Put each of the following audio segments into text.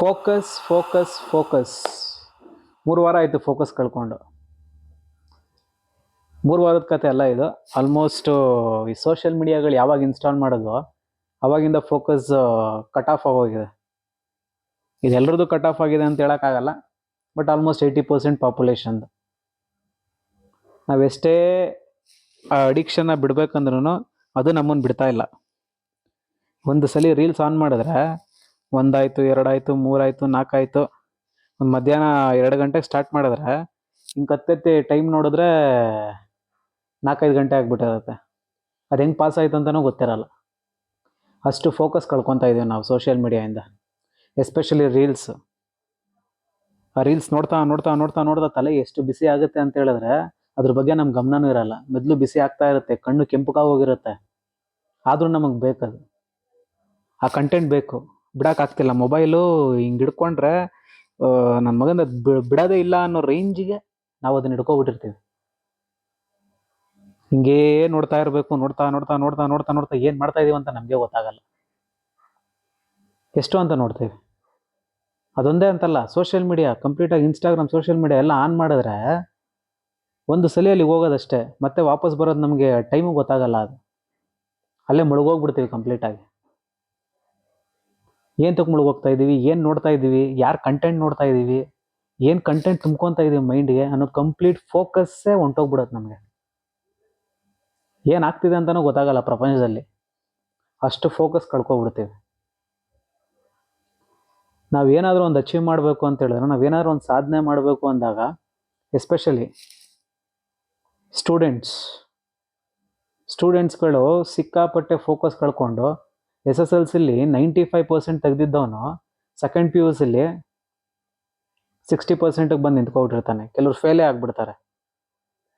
Focus focus focus ಮೂರು ವಾರ ಆಯಿತು ಫೋಕಸ್ ಕಳ್ಕೊಂಡು. ಮೂರು ವಾರದ ಕತೆ ಅಲ್ಲ ಇದು. ಆಲ್ಮೋಸ್ಟು ಈ ಸೋಷಿಯಲ್ ಮೀಡಿಯಾಗಳು ಯಾವಾಗ ಇನ್ಸ್ಟಾಲ್ ಮಾಡೋದು ಅವಾಗಿಂದ ಫೋಕಸ್ ಕಟ್ ಆಫ್ ಆಗೋಗಿದೆ. ಇದೆಲ್ಲರದ್ದು ಕಟ್ ಆಫ್ ಆಗಿದೆ ಅಂತ ಹೇಳೋಕ್ಕಾಗಲ್ಲ ಬಟ್ ಆಲ್ಮೋಸ್ಟ್ ಏಯ್ಟಿ ಪರ್ಸೆಂಟ್ ಪಾಪ್ಯುಲೇಷನ್ದು ನಾವೆಷ್ಟೇ ಆ ಅಡಿಕ್ಷನ್ನ ಬಿಡ್ಬೇಕಂದ್ರೂ ಅದು ನಮ್ಮನ್ನು ಬಿಡ್ತಾ ಇಲ್ಲ. ಒಂದು ಸಲ ರೀಲ್ಸ್ ಆನ್ ಮಾಡಿದ್ರೆ ಒಂದಾಯ್ತು, ಎರಡಾಯ್ತು, ಮೂರಾಯ್ತು ನಾಲ್ಕಾಯ್ತು ಒಂದು ಮಧ್ಯಾಹ್ನ ಎರಡು ಗಂಟೆಗೆ ಸ್ಟಾರ್ಟ್ ಮಾಡಿದ್ರೆ, ಹಿಂಗೆ ಕತ್ತೆತ್ತಿ ಟೈಮ್ ನೋಡಿದ್ರೆ ನಾಲ್ಕೈದು ಗಂಟೆ ಆಗಿಬಿಟ್ಟಿರುತ್ತೆ. ಅದು ಹೆಂಗೆ ಪಾಸ್ ಆಯ್ತು ಅಂತಲೂ ಗೊತ್ತಿರಲ್ಲ. ಅಷ್ಟು ಫೋಕಸ್ ಕಳ್ಕೊತಾ ಇದ್ದೀವಿ ನಾವು ಸೋಷಿಯಲ್ ಮೀಡಿಯಾಯಿಂದ ಎಸ್ಪೆಷಲಿ ರೀಲ್ಸ್ ಆ ರೀಲ್ಸ್ ನೋಡ್ತಾ ನೋಡ್ತಾ ನೋಡ್ತಾ ನೋಡ್ತಾ ತಲೆ ಎಷ್ಟು ಬಿಸಿ ಆಗುತ್ತೆ ಅಂತ ಹೇಳಿದ್ರೆ, ಅದ್ರ ಬಗ್ಗೆ ನಮ್ಮ ಗಮನನೂ ಇರಲ್ಲ. ಮೊದಲು ಬಿಸಿ ಆಗ್ತಾ ಇರುತ್ತೆ, ಕಣ್ಣು ಕೆಂಪುಗಾಗಿ ಹೋಗಿರುತ್ತೆ ಆದರೂ ನಮಗೆ ಬೇಕದು. ಆ ಕಂಟೆಂಟ್ ಬೇಕು. ಬಿಡೋಕ್ಕಾಗ್ತಿಲ್ಲ ಮೊಬೈಲು ಹಿಂಗೆ ಹಿಡ್ಕೊಂಡ್ರೆ ನನ್ನ ಮಗನ ಬಿಡೋದೇ ಇಲ್ಲ ಅನ್ನೋ ರೇಂಜಿಗೆ ನಾವು ಅದನ್ನ ಹಿಡ್ಕೊಬಿಟ್ಟಿರ್ತೀವಿ. ಹಿಂಗೇ ನೋಡ್ತಾ ಇರಬೇಕು, ನೋಡ್ತಾ ನೋಡ್ತಾ ನೋಡ್ತಾ ನೋಡ್ತಾ ನೋಡ್ತಾ ಏನು ಮಾಡ್ತಾ ಇದೀವಿ ಅಂತ ನಮಗೆ ಗೊತ್ತಾಗಲ್ಲ. ಎಷ್ಟು ಅಂತ ನೋಡ್ತೀವಿ. ಅದೊಂದೇ ಅಂತಲ್ಲ, ಸೋಷಿಯಲ್ ಮೀಡಿಯಾ, ಕಂಪ್ಲೀಟಾಗಿ ಇನ್ಸ್ಟಾಗ್ರಾಮ್, ಸೋಷಿಯಲ್ ಮೀಡಿಯಾ ಎಲ್ಲ ಆನ್ ಮಾಡಿದ್ರೆ ಒಂದು ಸಲ ಅಲ್ಲಿ ಹೋಗೋದಷ್ಟೇ, ಮತ್ತೆ ವಾಪಸ್ ಬರೋದು ನಮಗೆ ಟೈಮು ಗೊತ್ತಾಗಲ್ಲ ಅದು. ಅಲ್ಲೇ ಮುಳುಗೋಗ್ಬಿಡ್ತೀವಿ ಕಂಪ್ಲೀಟಾಗಿ. ಏನು ತಕ್ಕ ಮುಳುಗೋಗ್ತಾ ಇದ್ದೀವಿ ಏನು ನೋಡ್ತಾ ಇದ್ದೀವಿ ಯಾರು ಕಂಟೆಂಟ್ ನೋಡ್ತಾ ಇದ್ದೀವಿ ಏನು ಕಂಟೆಂಟ್ ತುಂಬ್ಕೊತಾ ಇದೀವಿ ಮೈಂಡ್ಗೆ ಅನ್ನೋದು ಕಂಪ್ಲೀಟ್ ಫೋಕಸ್ಸೇ ಹೊಂಟೋಗ್ಬಿಡತ್ತೆ ನಮಗೆ. ಏನಾಗ್ತಿದೆ ಅಂತಲೂ ಗೊತ್ತಾಗಲ್ಲ ಪ್ರಪಂಚದಲ್ಲಿ. ಅಷ್ಟು ಫೋಕಸ್ ಕಳ್ಕೊಬಿಡ್ತೀವಿ. ನಾವೇನಾದರೂ ಒಂದು ಅಚೀವ್ ಮಾಡಬೇಕು ಅಂತ ಹೇಳಿದ್ರೆ, ನಾವೇನಾದರೂ ಒಂದು ಸಾಧನೆ ಮಾಡಬೇಕು ಅಂದಾಗ ಎಸ್ಪೆಷಲಿ ಸ್ಟೂಡೆಂಟ್ಸ್ ಸ್ಟೂಡೆಂಟ್ಸ್ಗಳು ಸಿಕ್ಕಾಪಟ್ಟೆ ಫೋಕಸ್ ಕಳ್ಕೊಂಡು ಎಸ್ ಎಸ್ ಎಲ್ ಸಿಲಿ ನೈಂಟಿ ಫೈವ್ ಪರ್ಸೆಂಟ್ ತೆಗೆದಿದ್ದವನು ಸೆಕೆಂಡ್ ಪಿ ಯು ಸಿಲಿ ಸಿಕ್ಸ್ಟಿ ಪರ್ಸೆಂಟಿಗೆ ಬಂದು ನಿಂತ್ಕೊಬಿಟ್ಟಿರ್ತಾನೆ. ಕೆಲವ್ರು ಫೇಲೇ ಆಗಿಬಿಡ್ತಾರೆ.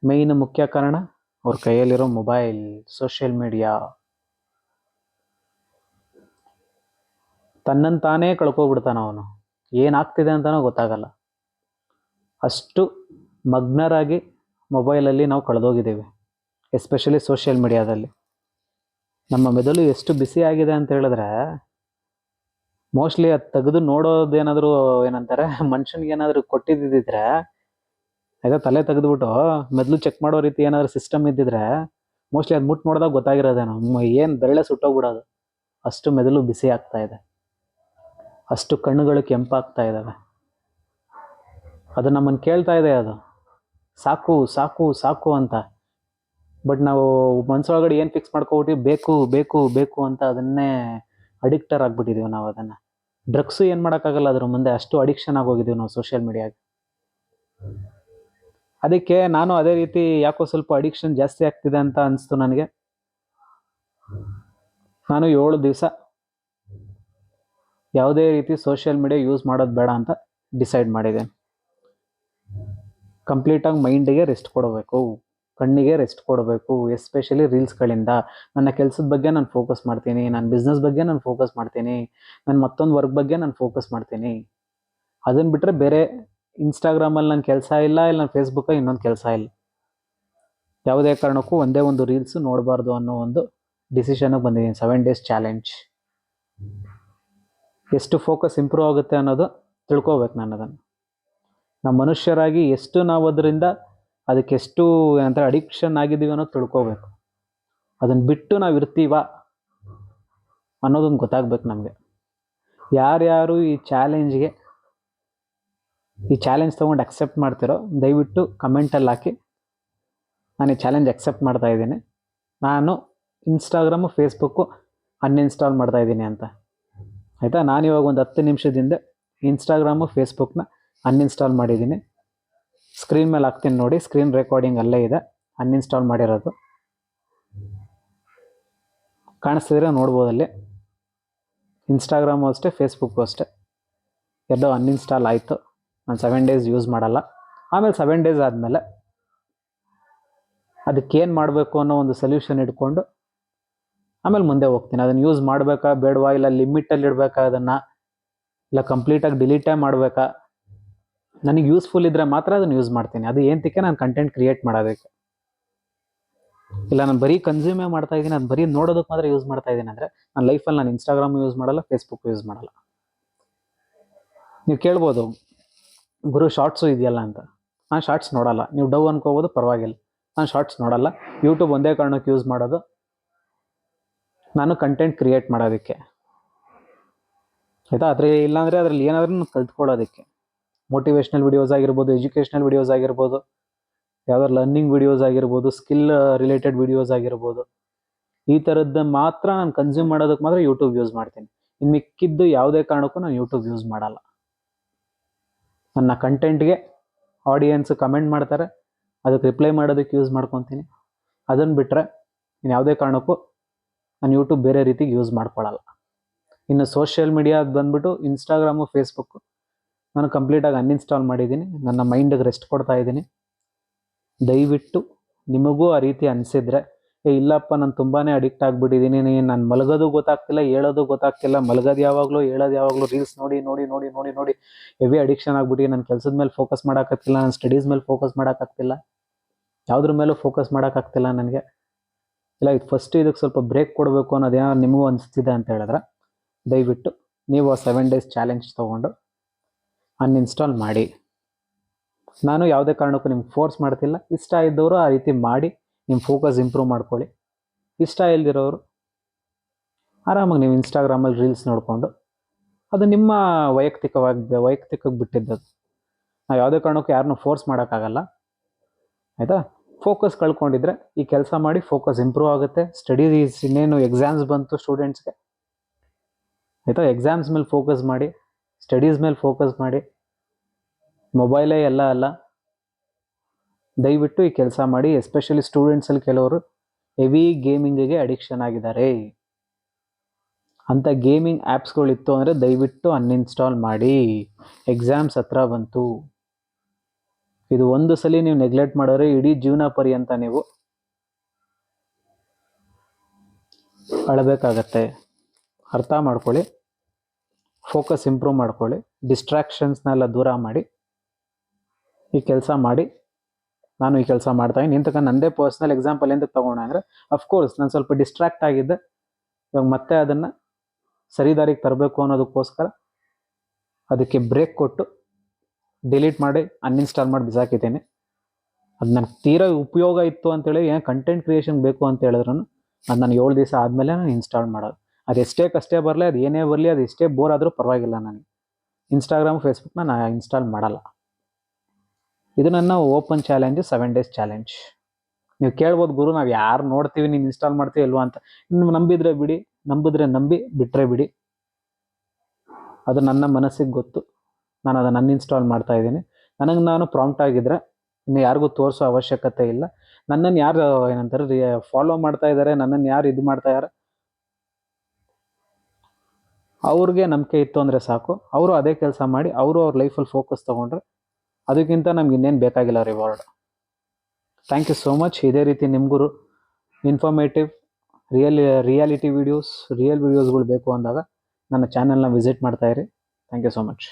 ಮೇಯ್ನ್ ಮುಖ್ಯ ಕಾರಣ, ಅವ್ರ ಕೈಯಲ್ಲಿರೋ ಮೊಬೈಲ್ ಸೋಷಿಯಲ್ ಮೀಡಿಯಾ ತನ್ನನ್ನು ತಾನೇ ಕಳ್ಕೊಬಿಡ್ತಾನೆ ಅವನು. ಏನಾಗ್ತಿದೆ ಅಂತಲೂ ಗೊತ್ತಾಗಲ್ಲ. ಅಷ್ಟು ಮಗ್ನರಾಗಿ ಮೊಬೈಲಲ್ಲಿ ನಾವು ಕಳೆದೋಗಿದ್ದೀವಿ ಎಸ್ಪೆಷಲಿ ಸೋಷಿಯಲ್ ಮೀಡಿಯಾದಲ್ಲಿ ನಮ್ಮ ಮೆದುಳು ಎಷ್ಟು ಬಿಸಿ ಆಗಿದೆ ಅಂತ ಹೇಳಿದ್ರೆ ಮೋಸ್ಟ್ಲಿ ಅದು ತೆಗೆದು ನೋಡೋದೇನಾದರೂ ಏನಂತಾರೆ, ಮನುಷ್ಯನಿಗೆ ಏನಾದರೂ ಕೊಟ್ಟಿದ್ದಿದ್ರೆ, ಆಯ್ತಾ ತಲೆ ತೆಗೆದ್ಬಿಟ್ಟು ಮೆದುಳು ಚೆಕ್ ಮಾಡೋ ರೀತಿ ಏನಾದರೂ ಸಿಸ್ಟಮ್ ಇದ್ದಿದ್ರೆ ಮೋಸ್ಟ್ಲಿ ಅದು ಮುಟ್ಟು ನೋಡಿದಾಗ ಗೊತ್ತಾಗಿರೋದೇನೋ ಏನು ಬೆರಳೆ ಸುಟ್ಟೋಗ್ಬಿಡೋದು. ಅಷ್ಟು ಮೆದುಳು ಬಿಸಿ ಆಗ್ತಾ ಇದೆ. ಅಷ್ಟು ಕಣ್ಣುಗಳು ಕೆಂಪಾಗ್ತಾ ಇದ್ದಾವೆ ಅದು ನಮ್ಮನ್ನು ಕೇಳ್ತಾ ಇದೆ ಅದು. ಸಾಕು ಸಾಕು ಸಾಕು ಅಂತ. ಬಟ್ ನಾವು ಮನ್ಸೊಳಗಡೆ ಏನು ಫಿಕ್ಸ್ ಮಾಡ್ಕೊಬಿಟ್ಟಿವಿ? ಬೇಕು ಬೇಕು ಬೇಕು ಅಂತ ಅದನ್ನೇ ಅಡಿಕ್ಟರ್ ಆಗ್ಬಿಟ್ಟಿದೀವಿ ನಾವು ಅದನ್ನು. ಡ್ರಗ್ಸು ಏನು ಮಾಡೋಕ್ಕಾಗಲ್ಲ, ಅದ್ರ ಮುಂದೆ ಅಷ್ಟು ಅಡಿಕ್ಷನ್ ಆಗೋಗಿದ್ದೀವಿ ನಾವು ಸೋಷಿಯಲ್ ಮೀಡಿಯಾಗೆ ಅದಕ್ಕೆ ನಾನು ಅದೇ ರೀತಿ ಯಾಕೋ ಸ್ವಲ್ಪ ಅಡಿಕ್ಷನ್ ಜಾಸ್ತಿ ಆಗ್ತಿದೆ ಅಂತ ಅನಿಸ್ತು ನನಗೆ. ನಾನು ಏಳು ದಿವಸ ಯಾವುದೇ ರೀತಿ ಸೋಷಿಯಲ್ ಮೀಡಿಯಾ ಯೂಸ್ ಮಾಡೋದು ಬೇಡ ಅಂತ ಡಿಸೈಡ್ ಮಾಡಿದ್ದೇನೆ ಕಂಪ್ಲೀಟಾಗಿ ಮೈಂಡಿಗೆ ರೆಸ್ಟ್ ಕೊಡಬೇಕು. ಕಣ್ಣಿಗೆ ರೆಸ್ಟ್ ಕೊಡಬೇಕು ಎಸ್ಪೆಷಲಿ ರೀಲ್ಸ್ಗಳಿಂದ ನನ್ನ ಕೆಲಸದ ಬಗ್ಗೆ ನಾನು ಫೋಕಸ್ ಮಾಡ್ತೀನಿ ನನ್ನ ಬಿಸ್ನೆಸ್ ಬಗ್ಗೆ ನಾನು ಫೋಕಸ್ ಮಾಡ್ತೀನಿ ನನ್ನ ಮತ್ತೊಂದು ವರ್ಕ್ ಬಗ್ಗೆ ನಾನು ಫೋಕಸ್ ಮಾಡ್ತೀನಿ. ಅದನ್ನ ಬಿಟ್ಟರೆ ಬೇರೆ ಇನ್ಸ್ಟಾಗ್ರಾಮಲ್ಲಿ ನನ್ನ ಕೆಲಸ ಇಲ್ಲ ಇಲ್ಲ ನನ್ನ ಫೇಸ್ಬುಕ್ಕಲ್ಲಿ ಇನ್ನೊಂದು ಕೆಲಸ ಇಲ್ಲ. ಯಾವುದೇ ಕಾರಣಕ್ಕೂ ಒಂದೇ ಒಂದು ರೀಲ್ಸು ನೋಡಬಾರ್ದು ಅನ್ನೋ ಒಂದು ಡಿಸಿಷನ್ಗೆ ಬಂದಿದ್ದೀನಿ. ಸೆವೆನ್ ಡೇಸ್ ಚಾಲೆಂಜ್ ಎಷ್ಟು ಫೋಕಸ್ ಇಂಪ್ರೂವ್ ಆಗುತ್ತೆ ಅನ್ನೋದು ತಿಳ್ಕೊಬೇಕು ನಾನು ಅದನ್ನು. ನಮ್ಮ ಮನುಷ್ಯರಾಗಿ ಎಷ್ಟು ನಾವು ಅದರಿಂದ ಅದಕ್ಕೆ ಎಷ್ಟು ಏನಂತಾರೆ ಅಡಿಕ್ಷನ್ ಆಗಿದ್ದೀವಿ ಅನ್ನೋದು ತಿಳ್ಕೋಬೇಕು. ಅದನ್ನು ಬಿಟ್ಟು ನಾವು ಇರ್ತೀವ ಅನ್ನೋದೊಂದು ಗೊತ್ತಾಗ್ಬೇಕು ನಮಗೆ. ಯಾರ್ಯಾರು ಈ ಚಾಲೆಂಜ್ಗೆ ಈ ಚಾಲೆಂಜ್ ತೊಗೊಂಡು ಅಕ್ಸೆಪ್ಟ್ ಮಾಡ್ತಿರೋ, ದಯವಿಟ್ಟು ಕಮೆಂಟಲ್ಲಿ ಹಾಕಿ. ನಾನು ಈ ಚಾಲೆಂಜ್ ಅಕ್ಸೆಪ್ಟ್ ಮಾಡ್ತಾ ಇದ್ದೀನಿ. ನಾನು ಇನ್ಸ್ಟಾಗ್ರಾಮು ಫೇಸ್ಬುಕ್ಕು ಅನ್ಇನ್ಸ್ಟಾಲ್ ಮಾಡ್ತಾ ಇದ್ದೀನಿ ಅಂತ. ಆಯಿತಾ? ನಾನು ಇವಾಗ ಒಂದು ಹತ್ತು ನಿಮಿಷದಿಂದ ಇನ್ಸ್ಟಾಗ್ರಾಮು ಫೇಸ್ಬುಕ್ನ ಅನ್ಇನ್ಸ್ಟಾಲ್ ಮಾಡಿದ್ದೀನಿ. ಸ್ಕ್ರೀನ್ ಮೇಲೆ ಹಾಕ್ತೀನಿ ನೋಡಿ, ಸ್ಕ್ರೀನ್ ರೆಕಾರ್ಡಿಂಗ್ ಅಲ್ಲೇ ಇದೆ ಅನ್ಇನ್ಸ್ಟಾಲ್ ಮಾಡಿರೋದು. ಕಾಣಿಸ್ತಿದ್ರೆ ನೋಡ್ಬೋದು ಅಲ್ಲಿ. ಇನ್ಸ್ಟಾಗ್ರಾಮು ಅಷ್ಟೇ ಫೇಸ್ಬುಕ್ಕು ಅಷ್ಟೇ. ಎಲ್ಲೋ ಅನ್ಇನ್ಸ್ಟಾಲ್ ಆಯಿತು. ನಾನು ಸೆವೆನ್ ಡೇಸ್ ಯೂಸ್ ಮಾಡಲ್ಲ. ಆಮೇಲೆ ಸೆವೆನ್ ಡೇಸ್ ಆದಮೇಲೆ ಅದಕ್ಕೇನು ಮಾಡಬೇಕು ಅನ್ನೋ ಒಂದು ಸೊಲ್ಯೂಷನ್ ಇಟ್ಕೊಂಡು ಆಮೇಲೆ ಮುಂದೆ ಹೋಗ್ತೀನಿ. ಅದನ್ನು ಯೂಸ್ ಮಾಡಬೇಕಾ, ಬೇಡವಾ, ಇಲ್ಲ ಲಿಮಿಟಲ್ಲಿ ಇಡಬೇಕಾ, ಅದನ್ನು, ಇಲ್ಲ ಕಂಪ್ಲೀಟಾಗಿ ಡಿಲೀಟೇ ಮಾಡಬೇಕಾ? ನನಗೆ ಯೂಸ್ಫುಲ್ ಇದ್ದರೆ ಮಾತ್ರ ಅದನ್ನು ಯೂಸ್ ಮಾಡ್ತೀನಿ. ಅದು ಏನಕ್ಕೆ ನಾನು ಕಂಟೆಂಟ್ ಕ್ರಿಯೇಟ್ ಮಾಡೋದಕ್ಕೆ ಇಲ್ಲ, ನಾನು ಬರೀ ಕನ್ಸ್ಯೂಮೇ ಮಾಡ್ತಾ ಇದ್ದೀನಿ ಅದು ಬರೀ ನೋಡೋದಕ್ಕೆ ಮಾತ್ರ ಯೂಸ್ ಮಾಡ್ತಾ ಇದ್ದೀನಿ ಅಂದರೆ ನನ್ನ ಲೈಫಲ್ಲಿ ನಾನು ಇನ್ಸ್ಟಾಗ್ರಾಮ್ ಯೂಸ್ ಮಾಡಲ್ಲ ಫೇಸ್ಬುಕ್ ಯೂಸ್ ಮಾಡಲ್ಲ. ನೀವು ಕೇಳ್ಬೋದು, ಗುರು ಶಾರ್ಟ್ಸು ಇದೆಯಲ್ಲ ಅಂತ. ನಾನು ಶಾರ್ಟ್ಸ್ ನೋಡಲ್ಲ. ನೀವು ಡವ್ ಅನ್ಕೋಬೋದು, ಪರವಾಗಿಲ್ಲ. ನಾನು ಶಾರ್ಟ್ಸ್ ನೋಡಲ್ಲ. ಯೂಟ್ಯೂಬ್ ಒಂದೇ ಕಾರಣಕ್ಕೆ ಯೂಸ್ ಮಾಡೋದು. ನಾನು ಕಂಟೆಂಟ್ ಕ್ರಿಯೇಟ್ ಮಾಡೋದಕ್ಕೆ. ಆಯಿತಾ? ಅದ್ರ ಇಲ್ಲಾಂದರೆ ಅದರಲ್ಲಿ ಏನಾದ್ರೂ ಕಲ್ತ್ಕೊಳ್ಳೋದಕ್ಕೆ. ಮೋಟಿವೇಶ್ನಲ್ ವಿಡಿಯೋಸ್ ಆಗಿರ್ಬೋದು ಎಜುಕೇಷ್ನಲ್ ವಿಡಿಯೋಸ್ ಆಗಿರ್ಬೋದು ಯಾವ್ದಾದ್ರು ಲರ್ನಿಂಗ್ ವಿಡಿಯೋಸ್ ಆಗಿರ್ಬೋದು ಸ್ಕಿಲ್ ರಿಲೇಟೆಡ್ ವಿಡಿಯೋಸ್ ಆಗಿರ್ಬೋದು. ಈ ಥರದ್ದು ಮಾತ್ರ ನಾನು ಕನ್ಸ್ಯೂಮ್ ಮಾಡೋದಕ್ಕೆ ಮಾತ್ರ ಯೂಟ್ಯೂಬ್ ಯೂಸ್ ಮಾಡ್ತೀನಿ. ಇನ್ನು ಮಿಕ್ಕಿದ್ದು ಯಾವುದೇ ಕಾರಣಕ್ಕೂ ನಾನು ಯೂಟ್ಯೂಬ್ ಯೂಸ್ ಮಾಡಲ್ಲ. ನನ್ನ ಕಂಟೆಂಟ್ಗೆ ಆಡಿಯನ್ಸ್ ಕಮೆಂಟ್ ಮಾಡ್ತಾರೆ ಅದಕ್ಕೆ ರಿಪ್ಲೈ ಮಾಡೋದಕ್ಕೆ ಯೂಸ್ ಮಾಡ್ಕೊತೀನಿ. ಅದನ್ನು ಬಿಟ್ಟರೆ ಇನ್ನು ಯಾವುದೇ ಕಾರಣಕ್ಕೂ ನಾನು ಯೂಟ್ಯೂಬ್ ಬೇರೆ ರೀತಿಗೆ ಯೂಸ್ ಮಾಡ್ಕೊಳ್ಳಲ್ಲ ಇನ್ನು ಸೋಷಿಯಲ್ ಮೀಡಿಯಾಗೆ ಬಂದ್ಬಿಟ್ಟು ಇನ್ಸ್ಟಾಗ್ರಾಮು ಫೇಸ್ಬುಕ್ಕು ನಾನು ಕಂಪ್ಲೀಟಾಗಿ ಅನ್ಇನ್ಸ್ಟಾಲ್ ಮಾಡಿದ್ದೀನಿ. ನನ್ನ ಮೈಂಡಿಗೆ ರೆಸ್ಟ್ ಕೊಡ್ತಾ ಇದ್ದೀನಿ. ದಯವಿಟ್ಟು ನಿಮಗೂ ಆ ರೀತಿ ಅನಿಸಿದ್ರೆ, ಏ, ಇಲ್ಲಪ್ಪ, ನಾನು ತುಂಬಾ ಅಡಿಕ್ಟ್ ಆಗಿಬಿಟ್ಟಿದ್ದೀನಿ. ನಾನು ಮಲಗೋದು ಗೊತ್ತಾಗ್ತಿಲ್ಲ, ಹೇಳೋದು ಗೊತ್ತಾಗ್ತಿಲ್ಲ. ಮಲಗೋದು ಯಾವಾಗಲೂ, ಹೇಳೋದು ಯಾವಾಗಲೂ ರೀಲ್ಸ್ ನೋಡಿ ನೋಡಿ ನೋಡಿ ನೋಡಿ ನೋಡಿ. ಹೆವಿ ಅಡಿಕ್ಷನ್ ಆಗ್ಬಿಟ್ಟು ನನ್ನ ಕೆಲಸದ ಮೇಲೆ ಫೋಕಸ್ ಮಾಡೋಕ್ಕಾಗ್ತಿಲ್ಲ ನನ್ನ ಸ್ಟಡೀಸ್ ಮೇಲೆ ಫೋಕಸ್ ಮಾಡೋಕ್ಕಾಗ್ತಿಲ್ಲ ಯಾವುದ್ರ ಮೇಲೂ ಫೋಕಸ್ ಮಾಡೋಕ್ಕಾಗ್ತಿಲ್ಲ ನನಗೆ. ಇಲ್ಲ, ಇದು ಫಸ್ಟ್ ಇದಕ್ಕೆ ಸ್ವಲ್ಪ ಬ್ರೇಕ್ ಕೊಡಬೇಕು ಅನ್ನೋದೇನೋ ನಿಮಗೂ ಅನಿಸ್ತಿದೆ ಅಂತ ಹೇಳಿದ್ರೆ, ದಯವಿಟ್ಟು ನೀವು ಆ ಸೆವೆನ್ ಡೇಸ್ ಚಾಲೆಂಜ್ ತೊಗೊಂಡು ಅನ್ಇನ್ಸ್ಟಾಲ್ ಮಾಡಿ. ನಾನು ಯಾವುದೇ ಕಾರಣಕ್ಕೂ ನಿಮ್ಗೆ ಫೋರ್ಸ್ ಮಾಡ್ತಿಲ್ಲ. ಇಷ್ಟ ಇದ್ದವರು ಆ ರೀತಿ ಮಾಡಿ, ನಿಮ್ಮ ಫೋಕಸ್ ಇಂಪ್ರೂವ್ ಮಾಡ್ಕೊಳ್ಳಿ. ಇಷ್ಟ ಇಲ್ದಿರೋರು ಆರಾಮಾಗಿ ನೀವು ಇನ್ಸ್ಟಾಗ್ರಾಮಲ್ಲಿ ರೀಲ್ಸ್ ನೋಡಿಕೊಂಡು, ಅದು ನಿಮ್ಮ ವೈಯಕ್ತಿಕವಾಗಿ ವೈಯಕ್ತಿಕವಾಗಿ ಬಿಟ್ಟಿದ್ದದು ನಾವು ಯಾವುದೇ ಕಾರಣಕ್ಕೂ ಯಾರನ್ನೂ ಫೋರ್ಸ್ ಮಾಡೋಕ್ಕಾಗಲ್ಲ. ಆಯಿತಾ? ಫೋಕಸ್ ಕಳ್ಕೊಂಡಿದ್ರೆ ಈ ಕೆಲಸ ಮಾಡಿ ಫೋಕಸ್ ಇಂಪ್ರೂವ್ ಆಗುತ್ತೆ. ಸ್ಟಡೀಸ್ ಇನ್ನೇನು ಎಕ್ಸಾಮ್ಸ್ ಬಂತು ಸ್ಟೂಡೆಂಟ್ಸ್ಗೆ ಆಯಿತಾ? ಎಕ್ಸಾಮ್ಸ್ ಮೇಲೆ ಫೋಕಸ್ ಮಾಡಿ. ಸ್ಟಡೀಸ್ ಮೇಲೆ ಫೋಕಸ್ ಮಾಡಿ, ಮೊಬೈಲೇ ಎಲ್ಲ ಅಲ್ಲ, ದಯವಿಟ್ಟು ಈ ಕೆಲಸ ಮಾಡಿ, ಎಸ್ಪೆಷಲಿ ಸ್ಟೂಡೆಂಟ್ಸಲ್ಲಿ ಕೆಲವರು ಹೆವಿ ಗೇಮಿಂಗಿಗೆ ಅಡಿಕ್ಷನ್ ಆಗಿದ್ದಾರೆ. ಅಂಥ ಗೇಮಿಂಗ್ ಆ್ಯಪ್ಸ್ಗಳಿತ್ತು ಅಂದರೆ ದಯವಿಟ್ಟು ಅನ್ಇನ್ಸ್ಟಾಲ್ ಮಾಡಿ. ಎಕ್ಸಾಮ್ಸ್ ಹತ್ರ ಬಂತು. ಇದು ಒಂದು ಸಲ ನೀವು ನೆಗ್ಲೆಕ್ಟ್ ಮಾಡಿದ್ರೆ ಇಡೀ ಜೀವನ ಪರ್ಯಂತ ನೀವು ಅಳಬೇಕಾಗತ್ತೆ. ಅರ್ಥ ಮಾಡ್ಕೊಳ್ಳಿ. ಫೋಕಸ್ ಇಂಪ್ರೂವ್ ಮಾಡ್ಕೊಳ್ಳಿ. ಡಿಸ್ಟ್ರಾಕ್ಷನ್ಸ್ನೆಲ್ಲ ದೂರ ಮಾಡಿ. ಈ ಕೆಲಸ ಮಾಡಿ. ನಾನು ಈ ಕೆಲಸ ಮಾಡ್ತಾ ಇದ್ದೀನಿ. ಇಂತಕ ನಂದೇ ಪರ್ಸ್ನಲ್ ಎಕ್ಸಾಂಪಲ್ ಎಂತಕ್ಕೆ ತಗೋಣ ಅಂದರೆ ಅಫ್ಕೋರ್ಸ್ ನಾನು ಸ್ವಲ್ಪ ಡಿಸ್ಟ್ರಾಕ್ಟ್ ಆಗಿದ್ದೆ. ಇವಾಗ ಮತ್ತೆ ಅದನ್ನು ಸರಿದಾರಿಗೆ ತರಬೇಕು ಅನ್ನೋದಕ್ಕೋಸ್ಕರ ಅದಕ್ಕೆ ಬ್ರೇಕ್ ಕೊಟ್ಟು ಡಿಲೀಟ್ ಮಾಡಿ ಅನ್ಇನ್ಸ್ಟಾಲ್ ಮಾಡಿ ಬಿಸಾಕಿದ್ದೀನಿ. ಅದು ನನಗೆ ತೀರಾ ಉಪಯೋಗ ಇತ್ತು ಅಂತೇಳಿ, ಏನು ಕಂಟೆಂಟ್ ಕ್ರಿಯೇಷನ್ ಬೇಕು ಅಂತ ಹೇಳಿದ್ರು ಅದು ನಾನು ಏಳು ದಿವಸ ಆದಮೇಲೆ ನಾನು ಇನ್ಸ್ಟಾಲ್ ಮಾಡೋದು. ಅದು ಎಷ್ಟೇ ಕಷ್ಟೇ ಬರಲಿ, ಅದು ಏನೇ ಬರಲಿ, ಅದು ಎಷ್ಟೇ ಬೋರ್ ಆದರೂ ಪರವಾಗಿಲ್ಲ ನನಗೆ. ಇನ್ಸ್ಟಾಗ್ರಾಮ್ ಫೇಸ್ಬುಕ್ನ ನಾನು ಇನ್ಸ್ಟಾಲ್ ಮಾಡಲ್ಲ. ಇದು ನನ್ನ open challenge seven days challenge ನೀವು ಕೇಳ್ಬೋದು ಗುರು, ನಾವು ಯಾರು ನೋಡ್ತೀವಿ, ನೀನು ಇನ್ಸ್ಟಾಲ್ ಮಾಡ್ತೀವಿ ಇಲ್ವಾ ಅಂತ. ನಿಮ್ಗೆ ನಂಬಿದ್ರೆ ಬಿಡಿ, ನಂಬಿದ್ರೆ ನಂಬಿ ಬಿಟ್ಟರೆ ಬಿಡಿ. ಅದು ನನ್ನ ಮನಸ್ಸಿಗೆ ಗೊತ್ತು. ನಾನು ಅದನ್ನು ಅನ್ಇನ್ಸ್ಟಾಲ್ ಮಾಡ್ತಾ ಇದ್ದೀನಿ. ನನಗೆ ನಾನು ಪ್ರಾಂಪ್ಟ್ ಆಗಿದ್ರೆ, ಇನ್ನು ಯಾರಿಗೂ ತೋರಿಸೋ ಅವಶ್ಯಕತೆ ಇಲ್ಲ. ನನ್ನನ್ನು ಯಾರು, ಏನಂತಾರೆ ಫಾಲೋ ಮಾಡ್ತಾ ಇದ್ದಾರೆ ನನ್ನನ್ನು ಯಾರು ಇದು ಮಾಡ್ತಾ ಇದ್ದಾರೆ. ಅವ್ರಿಗೆ ನಂಬಿಕೆ ಇತ್ತು ಅಂದರೆ ಸಾಕು. ಅವರು ಅದೇ ಕೆಲಸ ಮಾಡಿ ಅವರು ಅವ್ರ ಲೈಫಲ್ಲಿ ಫೋಕಸ್ ತೊಗೊಂಡ್ರೆ ಅದಕ್ಕಿಂತ ನಮ್ಗೆ ಇನ್ನೇನು ಬೇಕಾಗಿಲ್ಲ reward thank you so much ಇದೇ ರೀತಿ ನಿಮ್ಗೂ informative real reality videos real ವೀಡಿಯೋಸ್ಗಳು ಬೇಕು ಅಂದಾಗ ನನ್ನ ಚಾನೆಲ್ನ ವಿಸಿಟ್ ಮಾಡ್ತಾಯಿರಿ ಥ್ಯಾಂಕ್ ಯು ಸೋ ಮಚ್